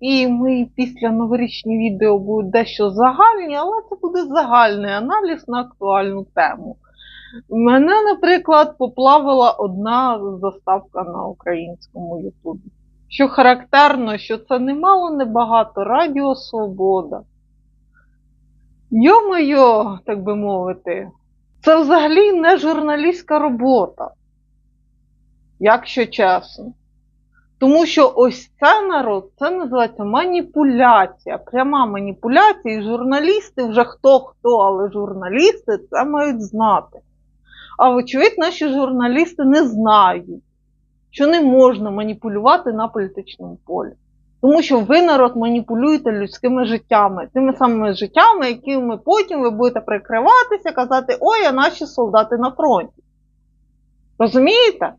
І мої після новорічні відео будуть дещо загальні, але це буде загальний аналіз на актуальну тему. Мене, наприклад, поплавила одна заставка на українському Ютубі. Що характерно, що це немало небагато Радіо Свобода. Йо-моє, так би мовити, це взагалі не журналістська робота, якщо чесно. Тому що ось це народ, це називається маніпуляція, пряма маніпуляція, і журналісти, вже хто хто, але журналісти це мають знати. А вочевидь, наші журналісти не знають, що не можна маніпулювати на політичному полі. Тому що ви, народ, маніпулюєте людськими життями, тими самими життями, якими потім ви будете прикриватися, казати, ой, а наші солдати на фронті. Розумієте?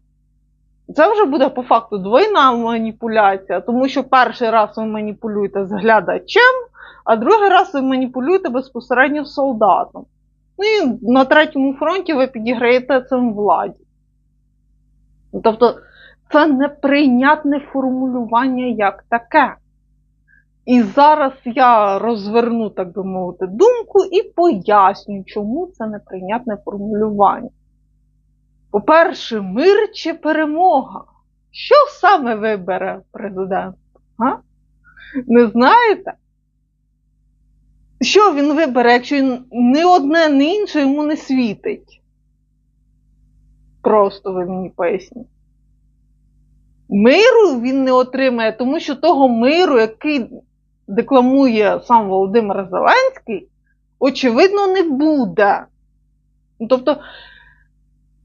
Це вже буде по факту двойна маніпуляція, тому що перший раз ви маніпулюєте з глядачем, а другий раз ви маніпулюєте безпосередньо солдатом. Ну і на третьому фронті ви підіграєте цим владі. Тобто це неприйнятне формулювання як таке. І зараз я розверну, так би мовити, думку і поясню, чому це неприйнятне формулювання. По-перше, мир чи перемога? Що саме вибере президент? А? Не знаєте? Що він вибере, якщо ні одне, ні інше йому не світить? Просто ви мені поясніть. Миру він не отримає, тому що того миру, який декламує сам Володимир Зеленський, очевидно, не буде. Ну, Тобто,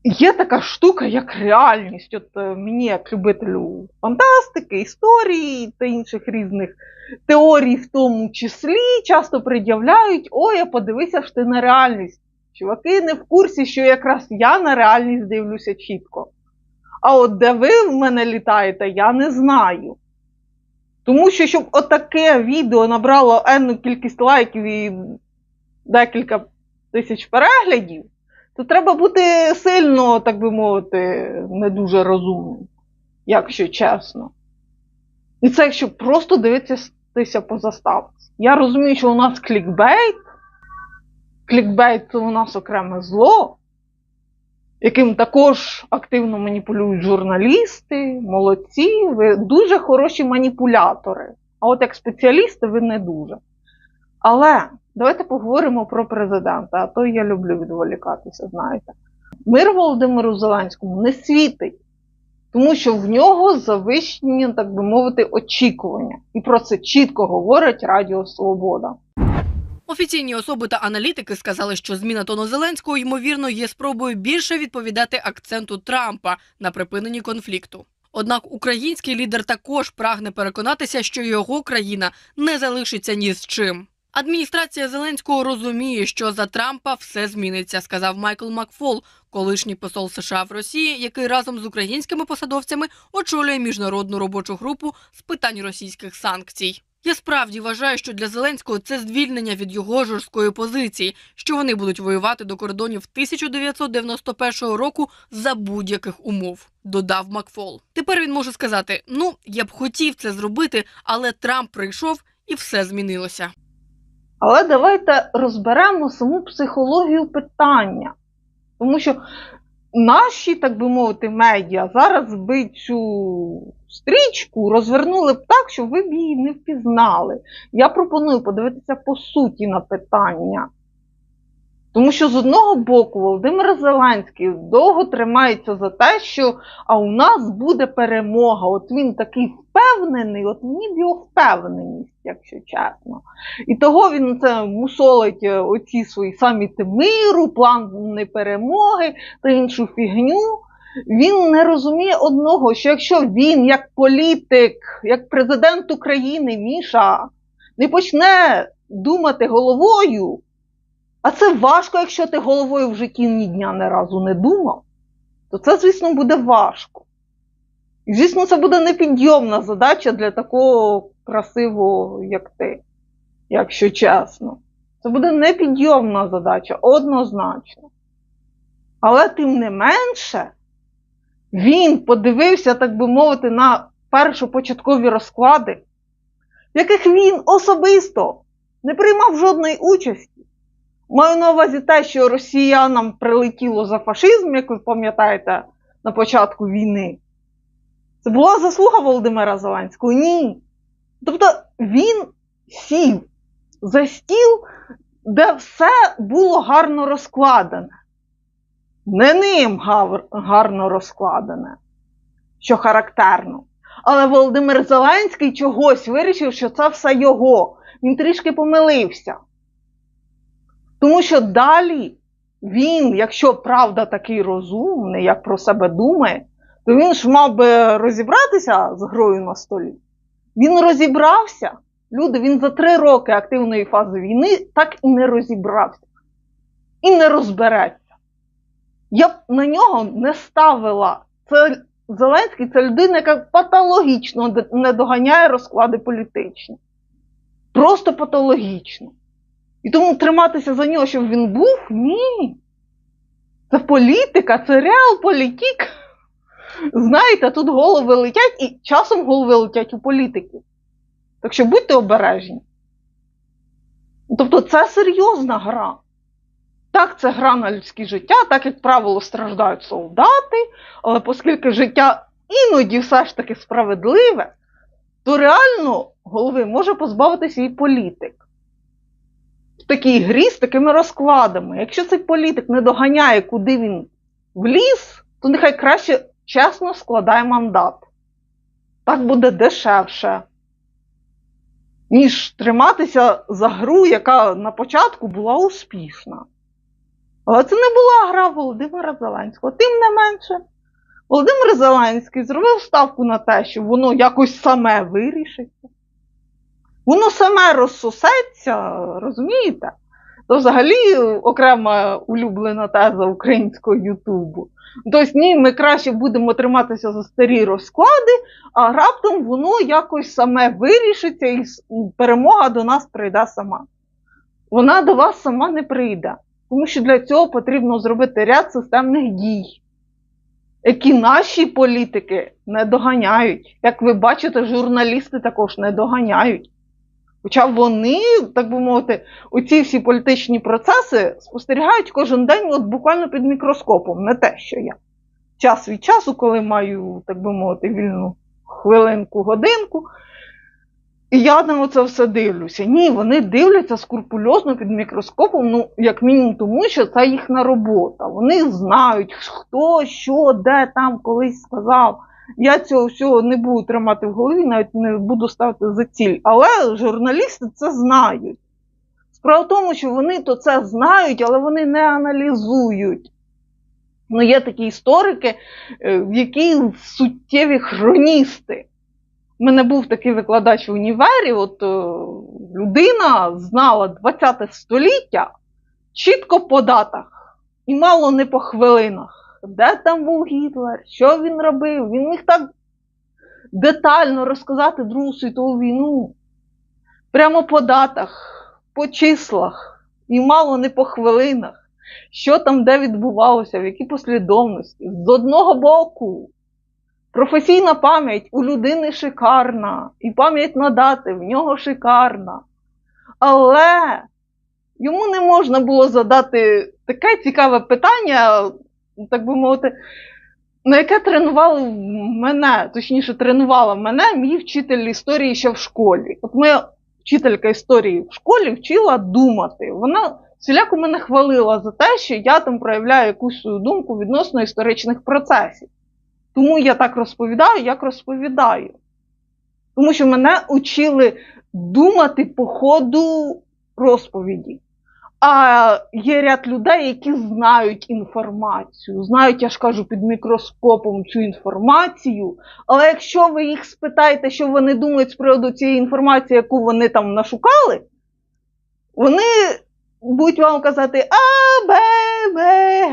є така штука, як реальність. От е, мені, як любителю фантастики, історії та інших різних теорій, в тому числі, часто пред'являють: ой, а подивися ж ти на реальність. Чуваки не в курсі, що якраз я на реальність дивлюся чітко. А от де ви в мене літаєте, я не знаю. Тому що, щоб отаке відео набрало енну кількість лайків і декілька тисяч переглядів, то треба бути сильно, так би мовити, не дуже розумним, якщо чесно. І це якщо просто дивитися по заставці. Я розумію, що у нас клікбейт. Клікбейт це у нас окреме зло, яким також активно маніпулюють журналісти, молодці, ви дуже хороші маніпулятори. А от як спеціалісти ви не дуже. Але давайте поговоримо про президента, а то я люблю відволікатися, знаєте. Мир Володимиру Зеленському не світить, тому що в нього завищені, так би мовити, очікування. І про це чітко говорить Радіо Свобода. Офіційні особи та аналітики сказали, що зміна тону Зеленського ймовірно є спробою більше відповідати акценту Трампа на припиненні конфлікту. Однак український лідер також прагне переконатися, що його країна не залишиться ні з чим. Адміністрація Зеленського розуміє, що за Трампа все зміниться, сказав Майкл Макфол, колишній посол США в Росії, який разом з українськими посадовцями очолює міжнародну робочу групу з питань російських санкцій. Я справді вважаю, що для Зеленського це звільнення від його жорсткої позиції, що вони будуть воювати до кордонів 1991 року за будь-яких умов. Додав Макфол. Тепер він може сказати: ну я б хотів це зробити, але Трамп прийшов і все змінилося. Але давайте розберемо саму психологію питання. Тому що наші, так би мовити, медіа зараз би цю стрічку розвернули б так, що ви б її не впізнали. Я пропоную подивитися по суті на питання. Тому що з одного боку Володимир Зеленський довго тримається за те, що а у нас буде перемога. От він такий впевнений, от мені б його впевненість, якщо чесно. І того він це мусолить е, оці свої саміти миру, плани перемоги та іншу фігню. Він не розуміє одного, що якщо він, як політик, як президент України, Міша, не почне думати головою, а це важко, якщо ти головою в житті ні дня не разу не думав, то це, звісно, буде важко. І, звісно, це буде непідйомна задача для такого красивого, як ти, якщо чесно. Це буде непідйомна задача, однозначно. Але тим не менше, він подивився, так би мовити, на першопочаткові розклади, в яких він особисто не приймав жодної участі. Маю на увазі те, що росіянам прилетіло за фашизм, як ви пам'ятаєте, на початку війни. Це була заслуга Володимира Зеленського? Ні. Тобто він сів за стіл, де все було гарно розкладене. Не ним гарно розкладене, що характерно. Але Володимир Зеленський чогось вирішив, що це все його. Він трішки помилився. Тому що далі він, якщо правда такий розумний, як про себе думає, то він ж мав би розібратися з грою на столі. Він розібрався. Люди, він за три роки активної фази війни так і не розібрався. І не розбереться. Я б на нього не ставила. Це Зеленський це людина, яка патологічно не доганяє розклади політичні. Просто патологічно. І тому триматися за нього, щоб він був, ні. Це політика, це реал політик. Знаєте, тут голови летять і часом голови летять у політики. Так що будьте обережні. Тобто це серйозна гра. Так, це гра на людське життя, так, як правило, страждають солдати, але оскільки життя іноді все ж таки справедливе, то реально голови може позбавитися і політик. В такій грі з такими розкладами. Якщо цей політик не доганяє, куди він вліз, то нехай краще чесно складає мандат. Так буде дешевше, ніж триматися за гру, яка на початку була успішна. Але це не була гра Володимира Зеленського. Тим не менше, Володимир Зеленський зробив ставку на те, що воно якось саме вирішиться. Воно саме розсосеться, розумієте? То взагалі окрема улюблена теза українського Ютубу. Тобто, ні, ми краще будемо триматися за старі розклади, а раптом воно якось саме вирішиться, і перемога до нас прийде сама. Вона до вас сама не прийде. Тому що для цього потрібно зробити ряд системних дій, які наші політики не доганяють. Як ви бачите, журналісти також не доганяють. Хоча вони, так би мовити, оці всі політичні процеси спостерігають кожен день от буквально під мікроскопом, не те, що я. Час від часу, коли маю, так би мовити, вільну хвилинку, годинку, і я на оце все дивлюся. Ні, вони дивляться скрупульозно під мікроскопом, ну, як мінімум, тому що це їхня робота. Вони знають, хто, що, де там колись сказав. Я цього всього не буду тримати в голові, навіть не буду ставити за ціль. Але журналісти це знають. Справа в тому, що вони то це знають, але вони не аналізують. Ну, Є такі історики, е, в які суттєві хроністи. У мене був такий викладач в універі, от е, людина знала 20 століття чітко по датах і мало не по хвилинах. Де там був Гітлер, що він робив? Він міг так детально розказати Другу світову війну. Прямо по датах, по числах, і мало не по хвилинах. Що там де відбувалося, в якій послідовності. З одного боку, Професійна пам'ять у людини шикарна, і пам'ять на дати в нього шикарна. Але йому не можна було задати таке цікаве питання, так би мовити, на яке тренували мене, точніше, тренувала мене мій вчитель історії ще в школі. От моя вчителька історії в школі вчила думати. Вона всіляко мене хвалила за те, що я там проявляю якусь свою думку відносно історичних процесів. Тому я так розповідаю, як розповідаю. Тому що мене учили думати по ходу розповіді. А є ряд людей, які знають інформацію, знають, я ж кажу, під мікроскопом цю інформацію. Але якщо ви їх спитаєте, що вони думають з приводу цієї інформації, яку вони там нашукали, вони будуть вам казати А, Б, В,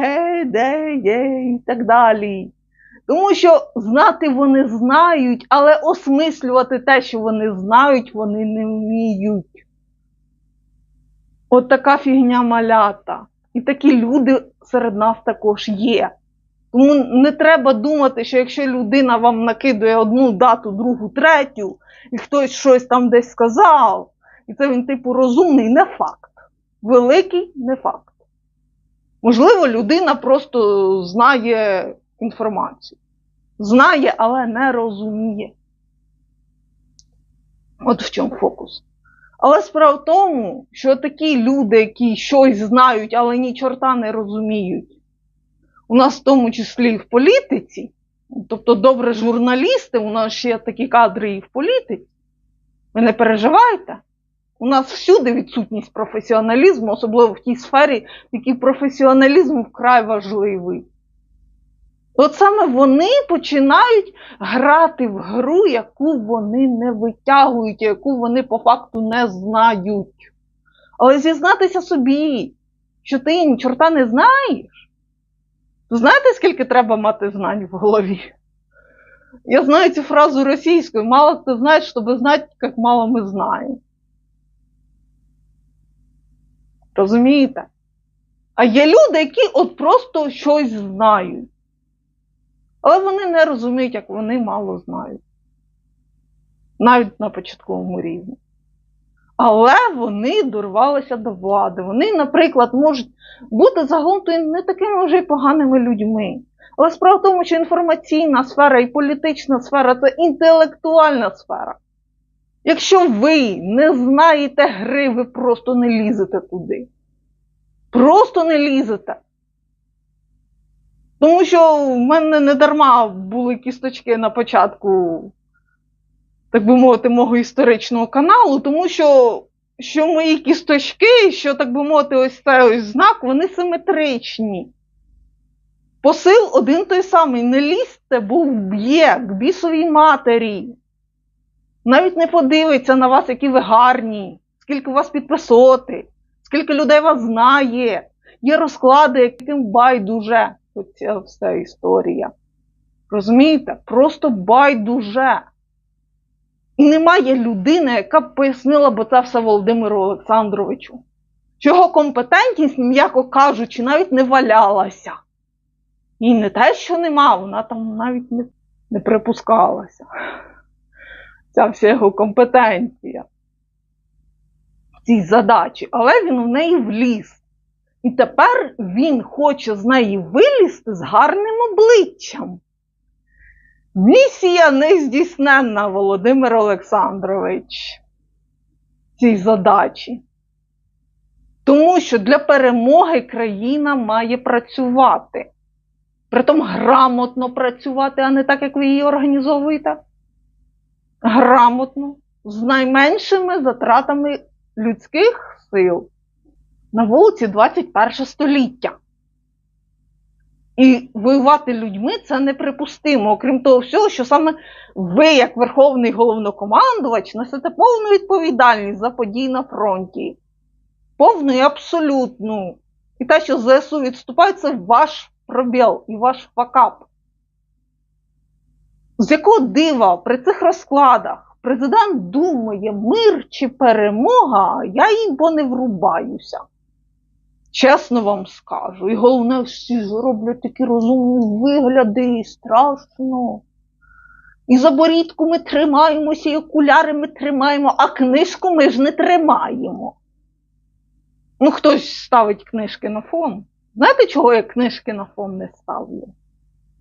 Г, Д, Е і так далі. Тому що знати вони знають, але осмислювати те, що вони знають, вони не вміють. От така фігня малята. І такі люди серед нас також є. Тому не треба думати, що якщо людина вам накидує одну дату, другу, третю, і хтось щось там десь сказав, і це він типу розумний, не факт. Великий не факт. Можливо, людина просто знає інформацію. Знає, але не розуміє. От в чому фокус. Але справа в тому, що такі люди, які щось знають, але ні чорта не розуміють, у нас в тому числі і в політиці, тобто добре журналісти, у нас ще такі кадри і в політиці. Ви не переживайте. У нас всюди відсутність професіоналізму, особливо в тій сфері, в якій професіоналізм вкрай важливий. От саме вони починають грати в гру, яку вони не витягують, яку вони по факту не знають. Але зізнатися собі, що ти ні чорта не знаєш. Знаєте, скільки треба мати знань в голові? Я знаю цю фразу російською. Мало хто знає, щоб знати, як мало ми знаємо. Розумієте? А є люди, які от просто щось знають. Але вони не розуміють, як вони мало знають. Навіть на початковому рівні. Але вони дорвалися до влади. Вони, наприклад, можуть бути загалом то не такими вже й поганими людьми. Але справа в тому, що інформаційна сфера і політична сфера це інтелектуальна сфера. Якщо ви не знаєте гри, ви просто не лізете туди. Просто не лізете. Тому що в мене не дарма були кісточки на початку, так би мовити, мого історичного каналу, тому що що мої кісточки, що, так би мовити, ось цей ось знак, вони симетричні. Посил один той самий. Не лізьте, бо вб'є к бісовій матері. Навіть не подивиться на вас, які ви гарні, скільки у вас підписоти, скільки людей вас знає. Є розклади, яким байдуже оця вся історія. Розумієте? Просто байдуже. І немає людини, яка б пояснила б це все Володимиру Олександровичу. Що його компетентність, м'яко кажучи, навіть не валялася. І не те, що нема, вона там навіть не, не припускалася. Ця вся його компетенція в цій задачі, але він в неї вліз. І тепер він хоче з неї вилізти з гарним обличчям. Місія нездійсненна, Володимир Олександрович, цій задачі. Тому що для перемоги країна має працювати. Притом грамотно працювати, а не так, як ви її організовуєте. Грамотно, з найменшими затратами людських сил на вулиці 21 століття. І воювати людьми це неприпустимо. Окрім того всього, що саме ви, як Верховний головнокомандувач, несете повну відповідальність за події на фронті. Повну і абсолютну. І те, що ЗСУ відступає, це ваш пробіл і ваш факап. З якого дива при цих розкладах президент думає, мир чи перемога, я їй бо не врубаюся. Чесно вам скажу. І головне, всі зроблять такі розумні вигляди, і страшно. І за борідку ми тримаємося, і окуляри ми тримаємо, а книжку ми ж не тримаємо. Ну, хтось ставить книжки на фон. Знаєте, чого я книжки на фон не ставлю?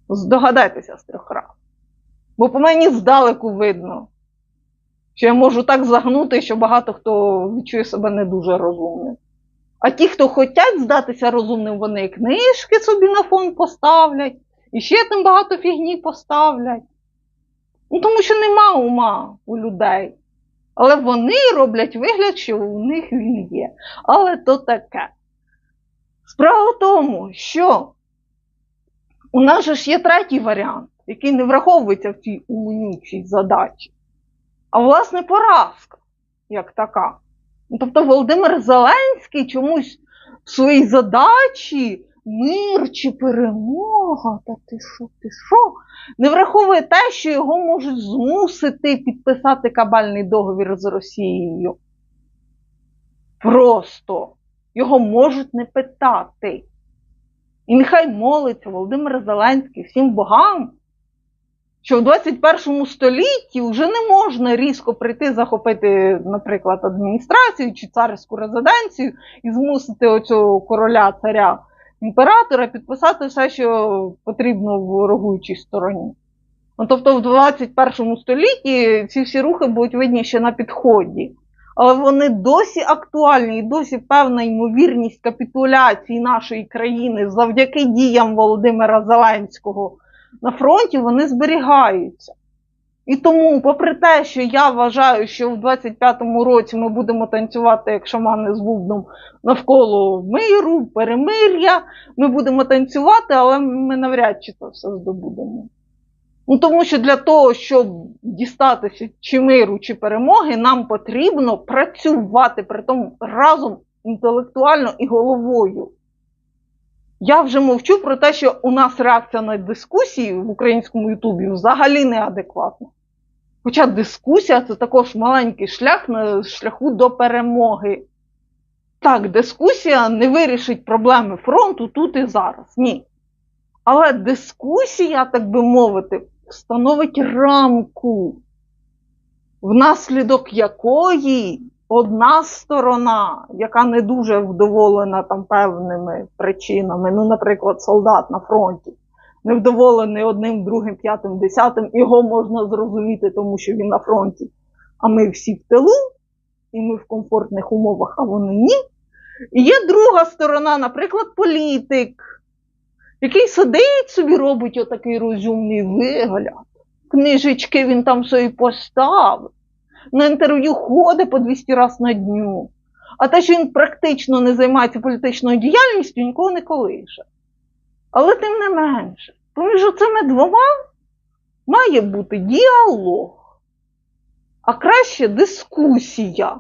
Здогадайтеся з трьох раз. Бо по мені здалеку видно, що я можу так загнути, що багато хто відчує себе не дуже розумним. А ті, хто хочуть здатися розумним, вони книжки собі на фон поставлять, і ще там багато фігні поставлять. Ну, тому що нема ума у людей. Але вони роблять вигляд, що у них він є. Але то таке. Справа в тому, що у нас же ж є третій варіант, який не враховується в цій умнючій задачі. А власне поразка, як така. Ну, Тобто Володимир Зеленський чомусь в своїй задачі мир чи перемога, та ти що, ти що, не враховує те, що його можуть змусити підписати кабальний договір з Росією. Просто його можуть не питати. І нехай молиться Володимир Зеленський всім богам, що в 21 столітті вже не можна різко прийти захопити, наприклад, адміністрацію чи царську резиденцію і змусити оцього короля, царя, імператора підписати все, що потрібно в ворогуючій стороні. Ну, тобто в 21 столітті ці всі рухи будуть видні ще на підході. Але вони досі актуальні і досі певна ймовірність капітуляції нашої країни завдяки діям Володимира Зеленського на фронті вони зберігаються. І тому, попри те, що я вважаю, що в 25-му році ми будемо танцювати як шамани з бубном навколо миру, перемир'я, ми будемо танцювати, але ми навряд чи це все здобудемо. Ну, тому що для того, щоб дістатися чи миру, чи перемоги, нам потрібно працювати при тому разом інтелектуально і головою. Я вже мовчу про те, що у нас реакція на дискусії в українському Ютубі взагалі неадекватна. Хоча дискусія це також маленький шлях на шляху до перемоги. Так, дискусія не вирішить проблеми фронту тут і зараз. Ні. Але дискусія, так би мовити, встановить рамку, внаслідок якої одна сторона, яка не дуже вдоволена там певними причинами, ну, наприклад, солдат на фронті, невдоволений одним, другим, п'ятим, десятим, його можна зрозуміти, тому що він на фронті, а ми всі в тилу, і ми в комфортних умовах, а вони ні. І є друга сторона, наприклад, політик який сидить собі, робить отакий розумний вигляд. Книжечки він там собі поставив. На інтерв'ю ходить по 200 разів на дню. А те, що він практично не займається політичною діяльністю, нікого не колише. Але тим не менше, поміж цими двома має бути діалог, а краще дискусія.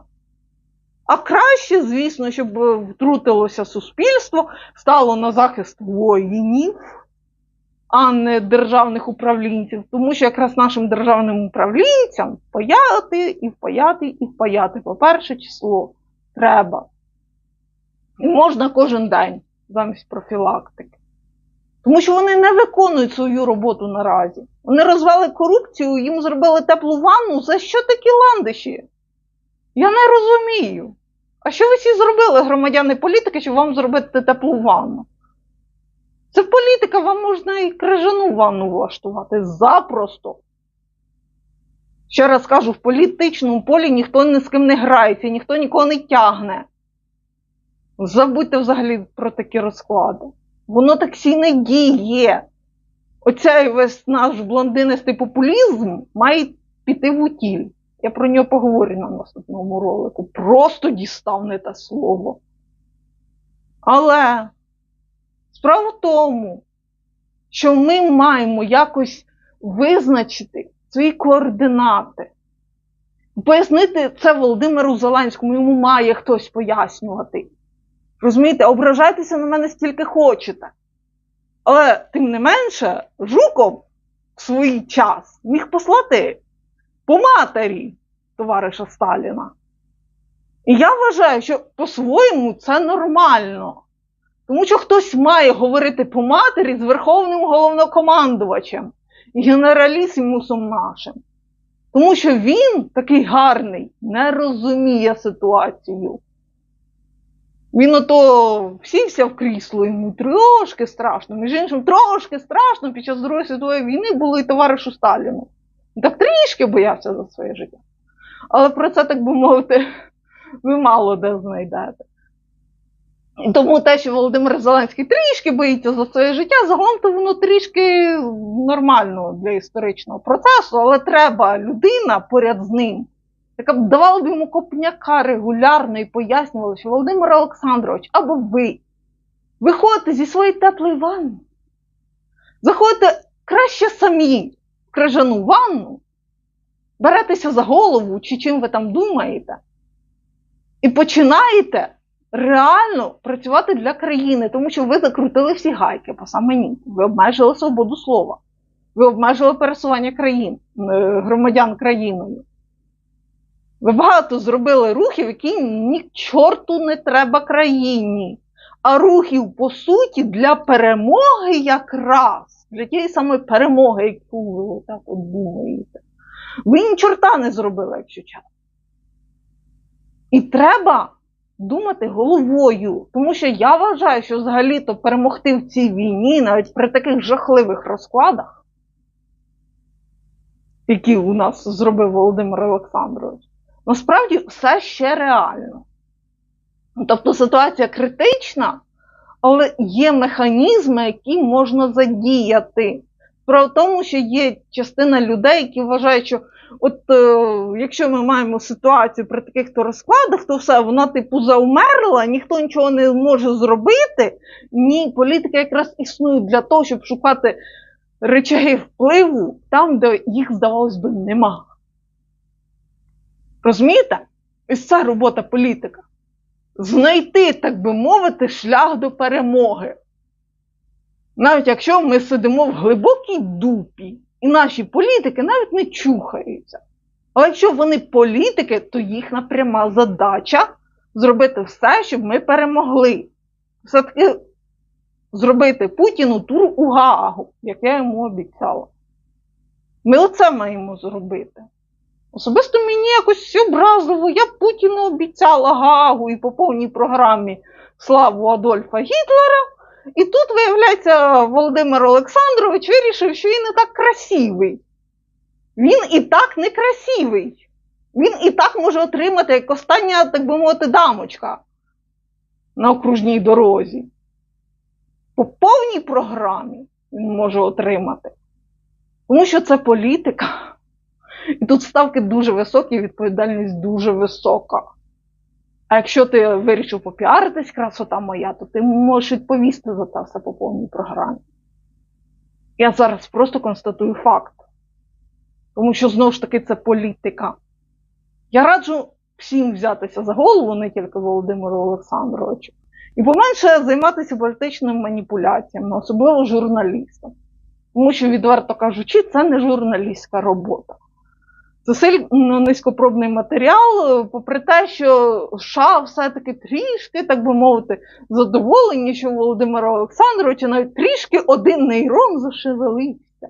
А краще, звісно, щоб втрутилося суспільство, стало на захист воїнів, а не державних управлінців. Тому що якраз нашим державним управлінцям впаяти і впаяти і впаяти по перше число треба. І можна кожен день замість профілактики. Тому що вони не виконують свою роботу наразі. Вони розвели корупцію, їм зробили теплу ванну. За що такі ландиші? Я не розумію. А що ви всі зробили, громадяни політики, щоб вам зробити теплу ванну? Це політика, вам можна і крижану ванну влаштувати запросто. Ще раз кажу, в політичному полі ніхто ні з ким не грається, ніхто нікого не тягне. Забудьте взагалі про такі розклади. Воно так всі не діє. Оцей весь наш блондинистий популізм має піти в утіль. Я про нього поговорю на наступному ролику. Просто дістав не те слово. Але справа в тому, що ми маємо якось визначити свої координати. Пояснити це Володимиру Зеленському, йому має хтось пояснювати. Розумієте, ображайтеся на мене стільки хочете. Але, тим не менше, Жуков в свій час міг послати по матері товариша Сталіна. І я вважаю, що по-своєму це нормально. Тому що хтось має говорити по матері з верховним головнокомандувачем і генералісімусом нашим. Тому що він такий гарний, не розуміє ситуацію. Він ото сівся в крісло, йому трошки страшно. Між іншим, трошки страшно під час Другої світової війни було і товаришу Сталіну. Так трішки боявся за своє життя. Але про це, так би мовити, ви мало де знайдете. Тому те, що Володимир Зеленський трішки боїться за своє життя, загалом то воно трішки нормально для історичного процесу, але треба людина поряд з ним, яка б давала б йому копняка регулярно і пояснювала, що Володимир Олександрович або ви виходите зі своєї теплої ванни, заходите краще самі в крижану ванну, беретеся за голову, чи чим ви там думаєте, і починаєте реально працювати для країни, тому що ви закрутили всі гайки по саме ні. Ви обмежили свободу слова, ви обмежили пересування країн, е, громадян країною. Ви багато зробили рухів, які ні чорту не треба країні. а рухів, по суті, для перемоги якраз, для тієї самої перемоги, яку ви так от думаєте. Ви ні чорта не зробили, якщо чесно. І треба думати головою. Тому що я вважаю, що взагалі-то перемогти в цій війні, навіть при таких жахливих розкладах, які у нас зробив Володимир Олександрович, насправді все ще реально. Тобто ситуація критична, але є механізми, які можна задіяти. В тому, що є частина людей, які вважають, що от е, якщо ми маємо ситуацію при таких то розкладах, то все, вона типу заумерла, ніхто нічого не може зробити. Ні, політика якраз існує для того, щоб шукати речаги впливу там, де їх, здавалось би, нема. Розумієте? Ось це робота політика. Знайти, так би мовити, шлях до перемоги. Навіть якщо ми сидимо в глибокій дупі, і наші політики навіть не чухаються. Але якщо вони політики, то їхня пряма задача зробити все, щоб ми перемогли. Все-таки зробити Путіну тур у Гаагу, як я йому обіцяла. Ми оце маємо зробити. Особисто мені якось образливо, я Путіну обіцяла Гаагу і по повній програмі славу Адольфа Гітлера. І тут, виявляється, Володимир Олександрович вирішив, що він не так красивий. Він і так не красивий. Він і так може отримати як остання, так би мовити, дамочка на окружній дорозі. По повній програмі він може отримати. Тому що це політика. І тут ставки дуже високі, відповідальність дуже висока. А якщо ти вирішив попіаритись, красота моя, то ти можеш відповісти за це все по повній програмі. Я зараз просто констатую факт. Тому що знову ж таки це політика. Я раджу всім взятися за голову, не тільки Володимиру Олександровичу, і поменше займатися політичними маніпуляціями, особливо журналістам. Тому що, відверто кажучи, це не журналістська робота. Це сильно низькопробний матеріал, попри те, що США все-таки трішки, так би мовити, задоволені, що Володимира Олександровича навіть трішки один нейрон зашевелився.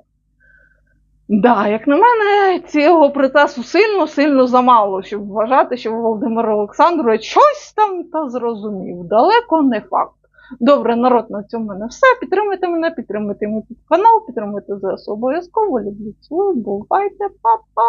Да, як на мене, цього процесу сильно-сильно замало, щоб вважати, що Володимир Олександрович щось там та зрозумів. Далеко не факт. Добре, народ, на цьому в мене все. Підтримуйте мене, підтримуйте мій канал, підтримуйте за обов'язково. Люблю цю, бувайте, па-па!